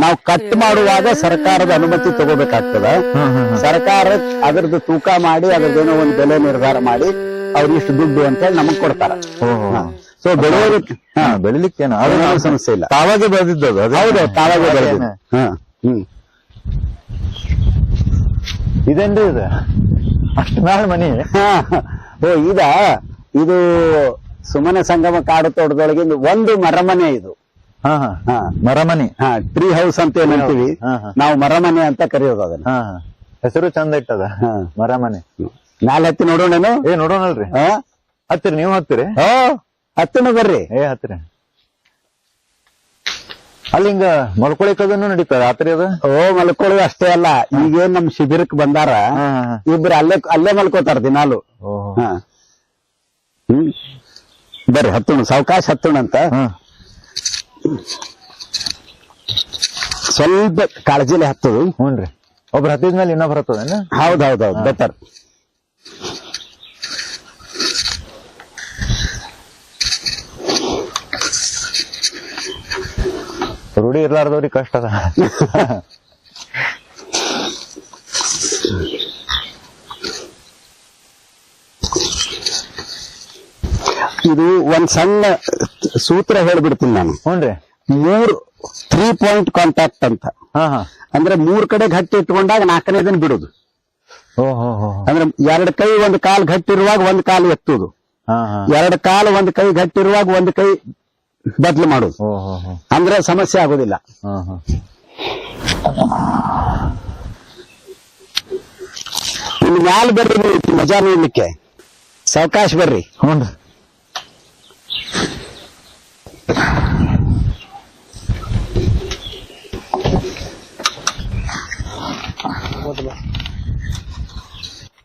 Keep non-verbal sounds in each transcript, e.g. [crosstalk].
ನಾವು ಕಟ್ ಮಾಡುವಾಗ ಸರ್ಕಾರದ ಅನುಮತಿ ತಗೋಬೇಕಾಗ್ತದ. ಸರ್ಕಾರ ಅದರದ್ದು ತೂಕ ಮಾಡಿ ಅದರದೇನೋ ಒಂದು ಬೆಲೆ ನಿರ್ಧಾರ ಮಾಡಿ ಅವ್ರು ಇಷ್ಟು ದುಡ್ಡು ಅಂತ ಹೇಳಿ ನಮಗ್ ಕೊಡ್ತಾರ. ಸೊ ಬೆಳೆಯೋದಕ್ಕೆ ಬೆಳಿಲಿಕ್ಕೆ ಅದೇನೋ ಸಮಸ್ಯೆ ಇಲ್ಲ. ತಾವಾಗೆ ಬೆಳೆದಿದ್ದು ಅದೇ? ಹೌದು ತಾವಾಗೆ ಬೆಳೆದಿದ್ದು. ಹ್ಮ್. ಇದೇನ್ರಿ ಇದು? ಅಷ್ಟು ಮ್ಯಾಲ ಮನಿ. ಓ ಇದ ಇದು ಸುಮನ ಸಂಗಮ ಕಾಡು ತೋಟದೊಳಗಿಂದ ಒಂದು ಮರಮನೆ ಇದು. ಮರಮನಿ. ಹಾ ಟ್ರೀ ಹೌಸ್ ಅಂತ ಏನ್. ನಾವು ಮರಮನೆ ಅಂತ ಕರೆಯೋದು ಅದನ್ನ. ಹೆಸರು ಚಂದ ಇಟ್ಟದ. ಮರಮನೆ. ಮ್ಯಾಲ ಹತ್ತಿ ನೋಡೋಣನು? ಏ ನೋಡೋಣಲ್ರಿ. ಹತ್ತಿರ ನೀವು ಹತ್ತಿರಿ. ಹತ್ತಿನ ಬರ್ರಿ. ಏ ಹತ್ತಿರಿ. ಅಲ್ಲಿ ಹಿಂಗ ಮಲ್ಕೊಳಿಕದನ್ನು ನಡೀತದ ರಾತ್ರಿ ಅದ? ಓ ಮಲ್ಕೊಳಿ ಅಷ್ಟೇ ಅಲ್ಲ. ಈಗೇನ್ ನಮ್ ಶಿಬಿರಕ್ ಬಂದಾರ ಇಬ್ರು ಅಲ್ಲೇ ಅಲ್ಲೇ ಮಲ್ಕೋತಾರ ದಿನಾಲು. ಹ್ಮ್. ಬರ್ರಿ ಹತ್ತೋಣ. ಸಾವಕಾಶ ಹತ್ತೋಣ ಅಂತ. ಸ್ವಲ್ಪ ಕಾಳಜಿಲೆ ಹತ್ತದು ಹ್ಞೂನ್ರಿ ಒಬ್ರು ಹತ್ತಿದ್ಮೇಲೆ ಇನ್ನೊಬ್ರು ಹತ್ತದೇನ? ಹೌದ್ ಹೌದ್ ಹೌದ್ ಬೆಟರ್ ರೂಢಿ ಇರ್ಲಾರ್ದವ್ರಿಗೆ ಕಷ್ಟ ಅದ. [laughs] ಇದು ಒಂದ್ ಸಣ್ಣ ಸೂತ್ರ ಹೇಳ್ಬಿಡ್ತೀನಿ ನಾನು. ಹ್ಞೂನ್ರಿ ಮೂರ್ ತ್ರೀ ಪಾಯಿಂಟ್ ಕಾಂಟ್ಯಾಕ್ಟ್ ಅಂತ. ಹಾ ಹಾ. ಅಂದ್ರೆ ಮೂರ್ ಕಡೆ ಗಟ್ಟಿ ಇಟ್ಕೊಂಡಾಗ ನಾಲ್ಕನೇದನ್ನ ಬಿಡುದು. ಓಹೋ ಹೋ ಅಂದ್ರೆ ಎರಡ್ ಕೈ ಒಂದ್ ಕಾಲ್ ಗಟ್ಟಿರುವಾಗ ಒಂದ್ ಕಾಲ್ ಎತ್ತುದು ಹಾ ಹಾ. ಎರಡ್ ಕಾಲು ಒಂದ್ ಕೈ ಗಟ್ಟಿರುವಾಗ ಒಂದ್ ಕೈ ಬದ್ಲು ಮಾಡುದು ಹೋ ಅಂದ್ರೆ ಸಮಸ್ಯೆ ಆಗುದಿಲ್ಲ. ಹಾ ಮ್ಯಾಲ ಬರ್ರಿ ನೀವು ಮಜಾ ನೋಡ್ಲಿಕ್ಕೆ. ಸಾವಕಾಶ ಬರ್ರಿ. ಹ್ಞೂನ್ರಿ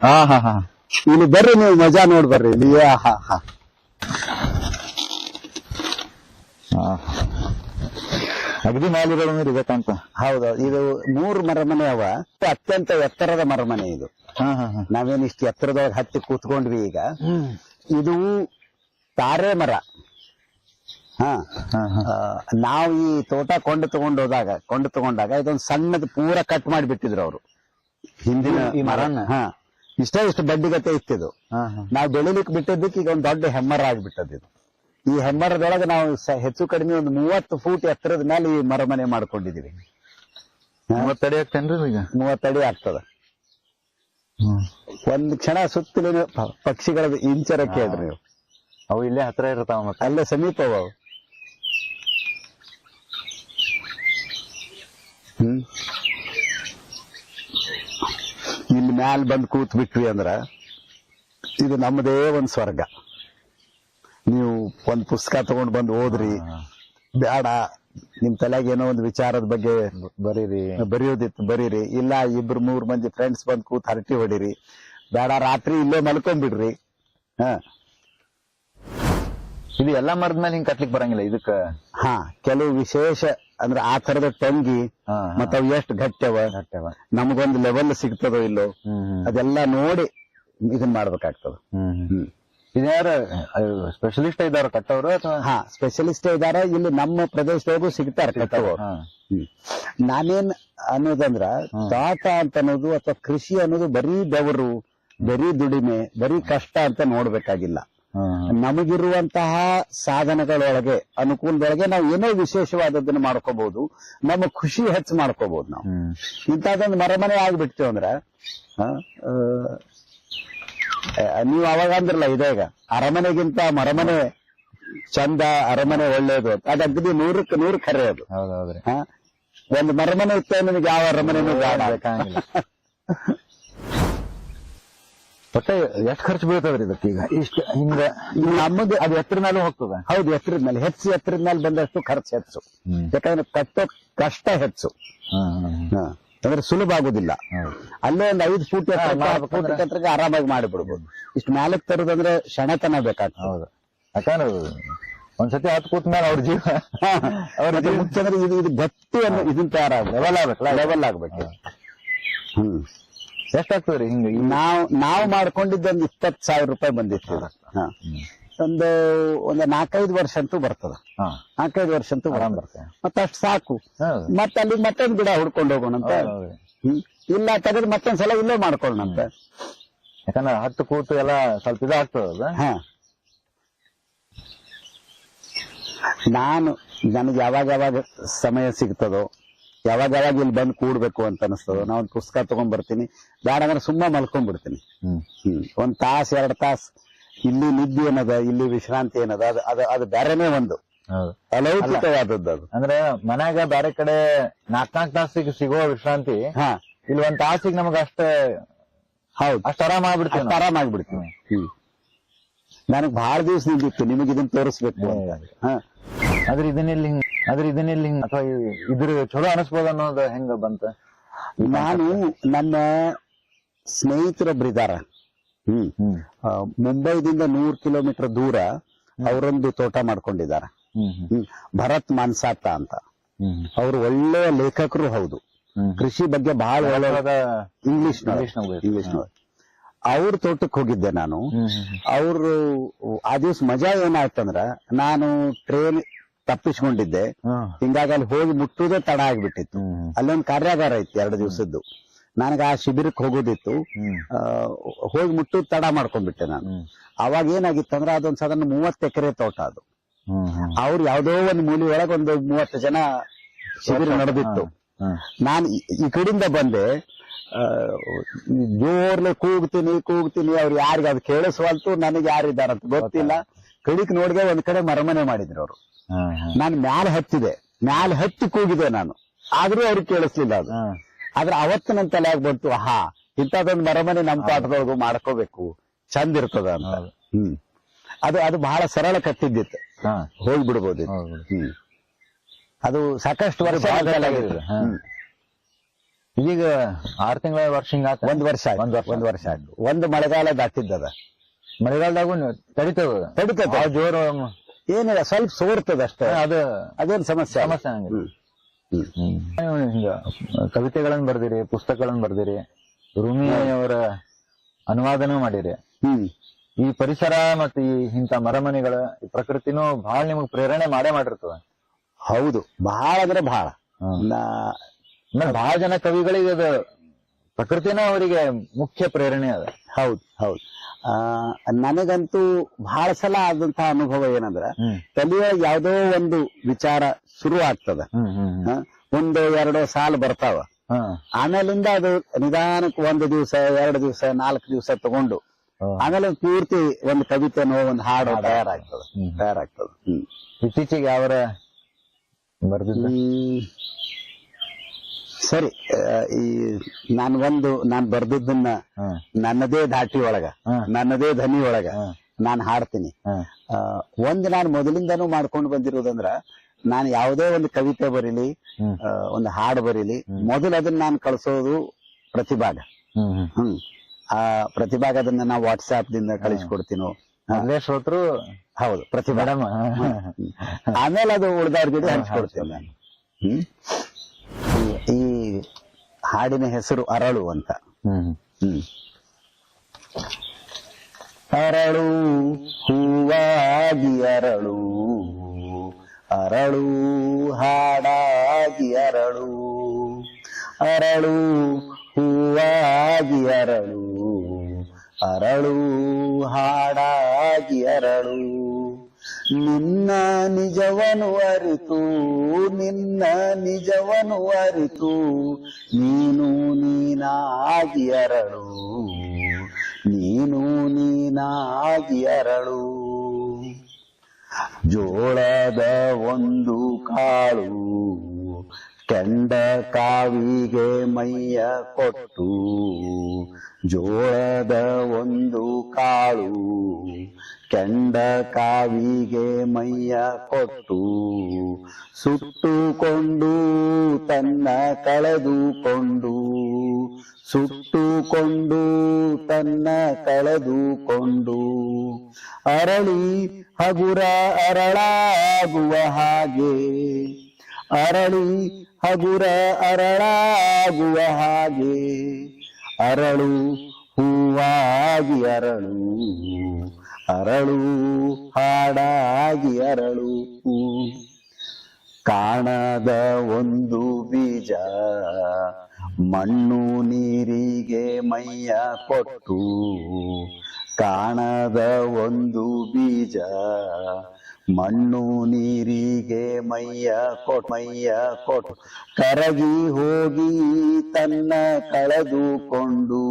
ಹಾ ಹಾ ಹಾ. ಇಲ್ಲಿ ಬರ್ರಿ ನೀವು ಮಜಾ ನೋಡ್ ಬರ್ರಿ. ಇಲ್ಲಿ ಹಾ ಹಾ. ಅಗದಿ ಮೇಲಿರೋದಂದ್ರೆ ಇದಕ್ಕಂತ ಹೌದು ಇದು ಮೂರು ಮರಮನೆ ಅವ. ಅತ್ಯಂತ ಎತ್ತರದ ಮರಮನೆ ಇದು. ಹಾ ಹಾ ಹಾ. ನಾವೇನ್ ಇಷ್ಟು ಎತ್ತರದೊಳಗೆ ಹತ್ತಿ ಕೂತ್ಕೊಂಡ್ವಿ ಈಗ. ಇದು ತಾರೆ ಮರ. ಹಾ. ನಾವು ಈ ತೋಟ ಕೊಂಡು ತಗೊಂಡೋದಾಗ ಕೊಂಡು ತಗೊಂಡಾಗ ಇದೊಂದು ಸಣ್ಣದ ಪೂರ ಕಟ್ ಮಾಡಿಬಿಟ್ಟಿದ್ರು ಅವರು. ಹಿಂದಿನ ಈ ಮರನ್ನ? ಹಾ. ಇಷ್ಟ ಇಷ್ಟು ಬಡ್ಡಿಗತೆ ಇತ್ತಿದು ನಾವು ಬೆಳಿಲಿಕ್ಕೆ ಬಿಟ್ಟದಕ್ಕೆ ಈಗ ಒಂದು ದೊಡ್ಡ ಹೆಮ್ಮರ ಆಗಿಬಿಟ್ಟದ್ದು ಇದು. ಈ ಹೆಮ್ಮರದೊಳಗೆ ನಾವು ಸ- ಹೆಚ್ಚು ಕಡಿಮೆ ಒಂದು ಮೂವತ್ತು ಫೂಟ್ ಎತ್ತರದ ಮೇಲೆ ಈ ಮರಮನೆ ಮಾಡ್ಕೊಂಡಿದೀವಿ ಮೂವತ್ತಡಿ ಆಗ್ತೇನ್ರಿ ಈಗ? ಮೂವತ್ತಡಿ ಆಗ್ತದ. ಒಂದ್ ಕ್ಷಣ ಸುತ್ತಲಿನ ಪಕ್ಷಿಗಳ ಇಂಚರ ಕೇಳ್ರಿ ನೀವು ಅವು ಇಲ್ಲೇ ಹತ್ರ ಇರ್ತಾವ ಮತ್ತೆ. ಅಲ್ಲೇ ಸಮೀಪ ಅವ ಅವು. ಹ್ಮ್ ಇಲ್ಲಿ ಮ್ಯಾಲ್ ಬಂದು ಕೂತ್ ಬಿಟ್ವಿ ಅಂದ್ರ ಇದು ನಮ್ಮದೇ ಒಂದು ಸ್ವರ್ಗ. ನೀವು ಒಂದು ಪುಸ್ತಕ ತಗೊಂಡು ಬಂದು ಓದ್ರಿ. ಬೇಡ ನಿಮ್ ತಲೆಗೆ ಏನೋ ಒಂದು ವಿಚಾರದ ಬಗ್ಗೆ ಬರೀರಿ. ಬರೆಯೋದಿತ್ತು ಬರೀರಿ. ಇಲ್ಲ ಇಬ್ರು ಮೂರ್ ಮಂದಿ ಫ್ರೆಂಡ್ಸ್ ಬಂದು ಕೂತ್ ಹರಟಿ ಹೊಡಿರಿ. ಬೇಡ ರಾತ್ರಿ ಇಲ್ಲೇ ಮಲ್ಕೊಂಡ್ಬಿಡ್ರಿ. ಹ. ಇದು ಎಲ್ಲಾ ಮರದ ಮೇಲೆ ಹಿಂಗ್ ಕಟ್ಲಿಕ್ ಬರಂಗಿಲ್ಲ ಇದಕ್ಕ ಹಾ ಕೆಲವು ವಿಶೇಷ ಅಂದ್ರೆ ಆ ತರದ ತಂಗಿ ಹಾ, ಹಾ. ಮತ್ತ ಅವು ಎಷ್ಟು ಗಟ್ಟವ. ನಮಗೊಂದು ಲೆವೆಲ್ ಸಿಗ್ತದೋ ಇಲ್ಲೋ ಹ್ಮ್ ಹ್ಮ್. ಅದೆಲ್ಲ ನೋಡಿ ಇದನ್ ಮಾಡ್ಬೇಕಾಗ್ತದ ಹ್ಮ್ ಹ್ಮ್. ಹ್ಮ್ ಇದ್ಯಾರ ಸ್ಪೆಷಲಿಸ್ಟ್ ಇದಾರ ಕಟ್ಟವ್ರು ಅಥವಾ ಹಾ ಸ್ಪೆಷಲಿಸ್ಟ್ ಇದಾರ ಇಲ್ಲಿ ನಮ್ಮ ಪ್ರದೇಶದೊಳಗೂ ಸಿಗ್ತಾರ ಕಟ್ಟವರು ಹಾ. ನಾನೇನ್ ಅನ್ನೋದಂದ್ರ ತೋಟ ಅಂತ ಅನ್ನೋದು ಅಥವಾ ಕೃಷಿ ಅನ್ನೋದು ಬರೀ ಬೆವರು ಬರೀ ದುಡಿಮೆ ಬರೀ ಕಷ್ಟ ಅಂತ ನೋಡ್ಬೇಕಾಗಿಲ್ಲ. ನಮಗಿರುವಂತಹ ಸಾಧನಗಳೊಳಗೆ ಅನುಕೂಲದೊಳಗೆ ನಾವು ಏನೋ ವಿಶೇಷವಾದದ್ದನ್ನು ಮಾಡ್ಕೋಬಹುದು ನಮ್ಮ ಖುಷಿ ಹೆಚ್ಚು ಮಾಡ್ಕೋಬಹುದು ನಾವು. ಇಂಥದ್ದೊಂದು ಮರಮನೆ ಆಗ್ಬಿಡ್ತೇವೆ ಅಂದ್ರ ನೀವು ಅವಾಗ ಅಂದ್ರಲ್ಲ ಇದೇಗ ಅರಮನೆಗಿಂತ ಮರಮನೆ ಚಂದ ಅರಮನೆ ಒಳ್ಳೇದು ಅದು ಅಗ್ದಿ ನೂರಕ್ಕೆ ನೂರು ಖರೆ ಅದು. ಒಂದು ಮರಮನೆ ಇತ್ತ ನಿಮಗೆ ಯಾವ ಅರಮನೆ ಬೇಡ. [laughs] ಒಟ್ಟೆ ಎಷ್ಟು ಖರ್ಚು ಬೀಳ್ತದ್ರಿ ಇದಕ್ಕೆ ಈಗ? ಇಷ್ಟ ಹಿಂಗ ನಮ್ಮದು ಅದು ಎತ್ತರ ಮೇಲೆ ಹೋಗ್ತದ. ಹೌದು ಎತ್ತರದ ಮೇಲೆ. ಹೆಚ್ಚು ಎತ್ತರದ ಮೇಲೆ ಬಂದಷ್ಟು ಖರ್ಚು ಹೆಚ್ಚು. ಯಾಕಂದ್ರೆ ಕಟ್ಟೋ ಕಷ್ಟ ಹೆಚ್ಚು. ಹಾ. ಅಂದ್ರೆ ಸುಲಭ ಆಗುದಿಲ್ಲ. ಅಲ್ಲೇ ಒಂದು ಐದು ಫೂಟ್ ಎತ್ತರ, ಹಾ, ಹತ್ತು ಫೂಟ್ ಮಾಡ್ಬೇಕಂದ್ರೆ- ಎತ್ತರಕ್ಕೆ ಆರಾಮಾಗಿ ಮಾಡಿಬಿಡ್ಬೋದು. ಇಷ್ಟು ಮೇಲಕ್ಕೆ ತರೋದಂದ್ರೆ ಕ್ಷಣತನ ಬೇಕಾಗ್ತದೆ. ಹೌದು. ಯಾಕಂದ್ರೆ ಒಂದ್ಸತಿ ಹತ್ತು ಕೂತ್ ಮೇಲೆ ಅವ್ರ ಜೀವ ಅವ್ರ ಮತ್ತೆ ಮುಖ್ಯ ಅಂದ್ರೆ ಇದು ಇದು ಗಟ್ಟಿ ಅನ್ನೋ ಇದನ್ನ ತಯಾರಾಗ ಲೆವೆಲ್ ಆಗ್ಬೇಕು. ಲೆವೆಲ್ ಆಗ್ಬೇಕು. ಹ್ಮ್. ಎಷ್ಟಾಗ್ತದ್ರಿ? ಹಿಂಗ ನಾವ್ ನಾವ್ ಮಾಡ್ಕೊಂಡಿದ್ದ ಒಂದ್ ಇಪ್ಪತ್ ಸಾವಿರ ರೂಪಾಯಿ ಬಂದಿತ್ತು. ಹ. ಒಂದು ಒಂದು ನಾಲ್ಕೈದು ವರ್ಷ ಅಂತೂ ಬರ್ತದ. ಹಾ. ನಾಲ್ಕೈದು ವರ್ಷ ಅಂತೂ ಆರಾಮ್ ಮತ್ತ ಬರ್ತದೆ. ಮತ್ತೆ ಅಷ್ಟು ಸಾಕು. ಹೌದು. ಮತ್ತೆ ಅಲ್ಲಿ ಮತ್ತೊಂದು ಗಿಡ ಹುಡ್ಕೊಂಡು ಹೋಗೋಣ ಅಂತ. ತೆಗೆದ್ ಹ್ಮ್. ಇಲ್ಲ ಸಲ ಇಲ್ಲೇ ಮಾಡ್ಕೊಳ್ಳೋಣಂತ ಯಾಕಂದ್ರೆ ಹತ್ತು ಕೂತು ಎಲ್ಲ ಸ್ವಲ್ಪ ಇದಾಗ್ತದ ಹ. ನಾನು ನನಗೆ ಯಾವಾಗ ಯಾವಾಗ ಸಮಯ ಸಿಗ್ತದೋ ಯಾವಾಗ ಯಾವಾಗ ಇಲ್ಲಿ ಬಂದು ಕೂಡ್ಬೇಕು ಅಂತ ಅನಿಸ್ತದ ನಾ ಒಂದು ಪುಸ್ತಕ ತಗೊಂಡ್ ಬರ್ತೀನಿ ಬೇಡ ಅಂದ್ರೆ ಸುಮ್ಮ ಮಲ್ಕೊಂಡ್ಬಿಡ್ತೀನಿ. ಹ್ಮ್. ಒಂದ್ ತಾಸ್ ಎರಡ್ ತಾಸ್ ಇಲ್ಲಿ ನಿದ್ದೆ ಏನದ ಇಲ್ಲಿ ವಿಶ್ರಾಂತಿ ಏನದ ಅದು ಅದು ಅದು ಬೇರೆನೇ ಒಂದು. ಅಲೌಕಿಕವಾದದ್ದು ಅದು. ಅಂದ್ರೆ ಮನ್ಯಾಗ ಬೇರೆ ಕಡೆ ನಾಕ್ ನಾಕ್ ತಾಸಿಗೆ ಸಿಗೋ ವಿಶ್ರಾಂತಿ ಹಾ. ಇಲ್ಲಿ ಒಂದ್ ತಾಸಿಗೆ ನಮಗ ಅಷ್ಟೇ ಹೌದು. ಅಷ್ಟ ಆರಾಮ ಆಗ್ಬಿಡ್ತೀನಿ ಆರಾಮ ಆಗ್ಬಿಡ್ತೀನಿ ಹ್ಮ್. ನನಗ್ ಬಹಳ ದಿವಸ ನಿಂತಿತ್ತು ನಿಮಗೆ ಇದನ್ನ ತೋರಿಸ್ಬೇಕು. ಅಂತ ಹಾ. ಆದ್ರೆ ಇದನ್ನೆಲ್ಲಿ ಹಿಂಗ್ ಆದ್ರೆ ಇದನ್ನೆಲ್ಲಿ ಹಿಂಗ್ ಅಥವಾ ಇದ್ರ ಚಲೋ ಅನಿಸ್ಬೋದ ಅನ್ನೋದು ಹೆಂಗ ಬಂತ? ನಾನು ನನ್ನ ಸ್ನೇಹಿತರೊಬ್ರಿದಾರ ಹ್ಮ್. ಹ್ಮ್. ಮುಂಬೈದಿಂದ ನೂರ್ ಕಿಲೋಮೀಟರ್ ದೂರ ಅವರೊಂದು ತೋಟ ಮಾಡ್ಕೊಂಡಿದ್ದಾರೆ. ಭರತ್ ಮಾನ್ಸಾತ ಅಂತ. ಅವ್ರು ಒಳ್ಳೆಯ ಲೇಖಕರು ಹೌದು. ಕೃಷಿ ಬಗ್ಗೆ ಬಹಳ ಒಳ್ಳೆ ಇಂಗ್ಲಿಷ್. ಇಂಗ್ಲಿಷ್ ಅವ್ರ ತೋಟಕ್ಕೆ ಹೋಗಿದ್ದೆ ನಾನು. ಅವರು ಆ ದಿವ್ಸ ಮಜಾ ಏನಾಯ್ತಂದ್ರ ನಾನು ಟ್ರೈನ್ ತಪ್ಪಿಸ್ಕೊಂಡಿದ್ದೆ. ಹಿಂಗಾಗಿ ಅಲ್ಲಿ ಹೋಗಿ ಮುಟ್ಟುದೇ ತಡ ಆಗ್ಬಿಟ್ಟಿತ್ತು. ಅಲ್ಲೊಂದು ಕಾರ್ಯಾಗಾರ ಇತ್ತು ಎರಡು ದಿವಸದ್ದು. ನನಗೆ ಆ ಶಿಬಿರಕ್ಕೆ ಹೋಗೋದಿತ್ತು. ಹೋಗಿ ಮುಟ್ಟು ತಡ ಮಾಡ್ಕೊಂಡ್ಬಿಟ್ಟೆ ನಾನು. ಅವಾಗ ಏನಾಗಿತ್ತಂದ್ರ ಅದೊಂದು ಸಾಧಾರಣ ಮೂವತ್ತು ಎಕರೆ ತೋಟ ಅದು. ಅವ್ರು ಯಾವ್ದೋ ಒಂದು ಮೂಲಿ ಒಳಗೆ ಒಂದು ಮೂವತ್ತು ಜನ ಶಿಬಿರ ನಡೆದಿತ್ತು. ನಾನು ಈ- ಕಡೆಯಿಂದ ಬಂದೆ. ಜೋರ್ಲೆ ಕೂಗ್ತೀನಿ ಕೂಗ್ತೀನಿ ಅವ್ರು ಯಾರಿಗ ಅದು ಕೇಳಿಸ್ವಲ್ತು ನನಗೆ ಯಾರಿದ್ದಾರಂತ ಗೊತ್ತಿಲ್ಲ. ಕಡಿಕ್ ನೋಡಿದೆ ಒಂದ್ ಕಡೆ ಮರಮನೆ ಮಾಡಿದ್ರು ಅವರು. ನಾನು ಮ್ಯಾಲ ಹತ್ತಿದೆ. ಮ್ಯಾಲ ಹತ್ತಿ ಕೂಗಿದೆ ನಾನು. ಆದ್ರೂ ಅವ್ರಿಗೆ ಕೇಳಿಸ್ಲಿಲ್ಲ ಅದು. ಆದ್ರೆ ಅವತ್ತು ನನ್ನ ತಲೆಯಾಗ ಬಂತು ಹಾ ಇಂಥದೊಂದು ಮರಮನೆ ನಮ್ ಪಾಠದೊಳಗು ಮಾಡ್ಕೋಬೇಕು. ಚಂದ ಇರ್ತದ ಅಂತ. ಹ್ಮ್. ಅದು ಅದು ಬಹಳ ಸರಳ ಕಟ್ಟಿದ್ದಿತ್ತು. ಹಾ. ಹೋಗಿ ಬಿಡ್ಬೋದು ಹ್ಮ್. ಅದು ಸಾಕಷ್ಟು ವರ್ಷ ಈಗ ಆರ್ ತಿಂಗಳ ವರ್ಷ. ಒಂದ್ ವರ್ಷ. ಒಂದ್ ವರ್ಷ ಆಯ್ತು. ಒಂದ್ ಮಳೆಗಾಲ ದಾಟಿದ್ದದ. ಮಳೆಗಾಲದಾಗೂ ತಡಿತದ ತಡಿತದ ಆ ಜೋರು ಏನಿಲ್ಲ ಸ್ವಲ್ಪ ಸೋರ್ತದ ಅಷ್ಟೇ. ಅದು ಅದೇನು ಸಮಸ್ಯೆ. ಸಮಸ್ಯೆ ನೀವು ಹಿಂಗ ಕವಿತೆಗಳನ್ನ ಬರ್ದಿರಿ ಪುಸ್ತಕಗಳನ್ನ ಬರ್ದಿರಿ ರೂಮಿ ಅವರ ಅನುವಾದನೂ ಮಾಡಿರಿ. ಈ ಪರಿಸರ ಮತ್ತೆ ಈ ಇಂಥ ಮರಮನೆಗಳ ಪ್ರಕೃತಿನೂ ಬಹಳ ನಿಮಗ್ ಪ್ರೇರಣೆ ಮಾಡೇ ಮಾಡಿರ್ತದ. ಹೌದು ಬಹಳ ಅಂದ್ರೆ ಬಹಳ ಬಹಳ ಜನ ಕವಿಗಳಿಗೆ ಅದು ಪ್ರಕೃತಿನೂ ಅವರಿಗೆ ಮುಖ್ಯ ಪ್ರೇರಣೆ ಅದ. ಹೌದು ಹೌದು. ನನಗಂತೂ ಬಹಳ ಸಲ ಆದಂತಹ ಅನುಭವ ಏನಂದ್ರ ತಲೆಯೊಳಗೆ ಯಾವ್ದೋ ಒಂದು ವಿಚಾರ ಶುರು ಆಗ್ತದ? ಒಂದು ಎರಡು ಸಾಲು ಬರ್ತಾವ. ಆಮೇಲಿಂದ ಅದು ನಿಧಾನಕ್ಕೆ ಒಂದು ದಿವಸ ಎರಡು ದಿವಸ ನಾಲ್ಕು ದಿವಸ ತಗೊಂಡು ಆಮೇಲೆ ಪೂರ್ತಿ ಒಂದು ಕವಿತೆನೋ ಒಂದು ಹಾಡು ತಯಾರಾಗ್ತದೆ ತಯಾರಾಗ್ತದ. ಇತ್ತೀಚೆಗೆ ಹ್ಮ್. ಸರಿ ಆ, ಈ ನಾನು ಒಂದು ನಾನು ಬರ್ದಿದ್ದನ್ನ ನನ್ನದೇ ಧಾಟಿ ಒಳಗ. ನನ್ನದೇ ಧ್ವನಿ ಒಳಗ ನಾನ್ ಹಾಡ್ತೀನಿ. ಆ, ಒಂದು ನಾನು ಮೊದಲಿಂದನೂ ಮಾಡ್ಕೊಂಡು ಬಂದಿರೋದಂದ್ರ ನಾನು ಯಾವುದೇ ಒಂದು ಕವಿತೆ ಬರೀಲಿ ಆ, ಒಂದು ಹಾಡು ಬರೀಲಿ ಮೊದಲು ಅದನ್ನ ನಾನು ಕಳಿಸೋದು ಪ್ರತಿಭಾಗ. ಹ್ಮ್ ಆ ಪ್ರತಿಭಾಗ ಅದನ್ನ ನಾವು ವಾಟ್ಸ್ಆಪ್ ದಿಂದ ಕಳಿಸ್ಕೊಡ್ತೀನೋ. ಮೊದಲೇ ಶ್ರೋತರು ಹೌದು ಪ್ರತಿಭಾ. ಮೇಡಮ್. ಆಮೇಲೆ ಅದು ಉಳಿದವ್ರ ಜೊತೆ ಹಂಚ್ಕೊಡ್ತೇನೆ ನಾನು. ಹ್ಮ್. ಈ- ಈ ಹಾಡಿನ ಹೆಸರು ಅರಳು ಅಂತ. ಹ್ಮ್. ಅರಳು ಹೂವಾಗಿ ಅರಳು ಅರಳು ಹಾಡಾಗಿ ಅರಳು ಅರಳು ಹೂವಾಗಿ ಅರಳು ಅರಳು ಹಾಡಾಗಿ ಅರಳು. ನಿನ್ನ ನಿಜವನು ಅರಿತು, ನಿನ್ನ ನಿಜವನು ಅರಿತು, ನೀನು ನೀನಾಗಿ ಅರಳು, ನೀನು ನೀನಾಗಿ ಅರಳು. ಜೋಳದ ಒಂದು ಕಾಳು ಕೆಂಡ ಕಾವಿಗೆ ಮೈಯ ಕೊಟ್ಟು, ಜೋಳದ ಒಂದು ಕಾಳು ಕೆಂಡ ಕಾವಿಗೆ ಮೈಯ ಕೊಟ್ಟು, ಸುಟ್ಟುಕೊಂಡು ತನ್ನ ಕಳೆದುಕೊಂಡು, ಸುಟ್ಟುಕೊಂಡು ತನ್ನ ಕಳೆದುಕೊಂಡು, ಅರಳಿ ಹಗುರ ಅರಳಾಗುವ ಹಾಗೆ, ಅರಳಿ ಹಗುರ ಅರಳಾಗುವ ಹಾಗೆ. ಅರಳು ಹೂವಾಗಿ ಅರಳು ಅರಳು ಹಾಡಾಗಿ ಅರಳು. ಕಾಣದ ಒಂದು ಬೀಜ ಮಣ್ಣು ನೀರಿಗೆ ಮೈಯ ಕೊಟ್ಟು, ಕಾಣದ ಒಂದು ಬೀಜ ಮಣ್ಣು ನೀರಿಗೆ ಮೈಯ ಕೊಟ್, ಮೈಯ ಕೊಟ್ಟು ಕರಗಿ ಹೋಗಿ ತನ್ನ ಕಳೆದುಕೊಂಡು,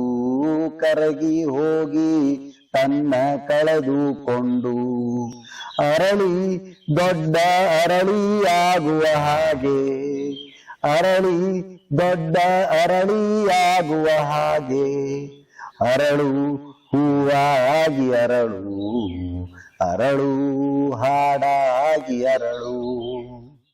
ಕರಗಿ ಹೋಗಿ ತನ್ನ ಕಳೆದುಕೊಂಡು. ಅರಳಿ, ದೊಡ್ಡ ಅರಳಿ ಆಗುವ ಹಾಗೆ, ಅರಳಿ, ದೊಡ್ಡ ಅರಳಿ ಆಗುವ ಹಾಗೆ. ಅರಳು ಹೂವಾಗಿ ಅರಳು ಅರಳು ಹಾಡಾಗಿ ಅರಳು.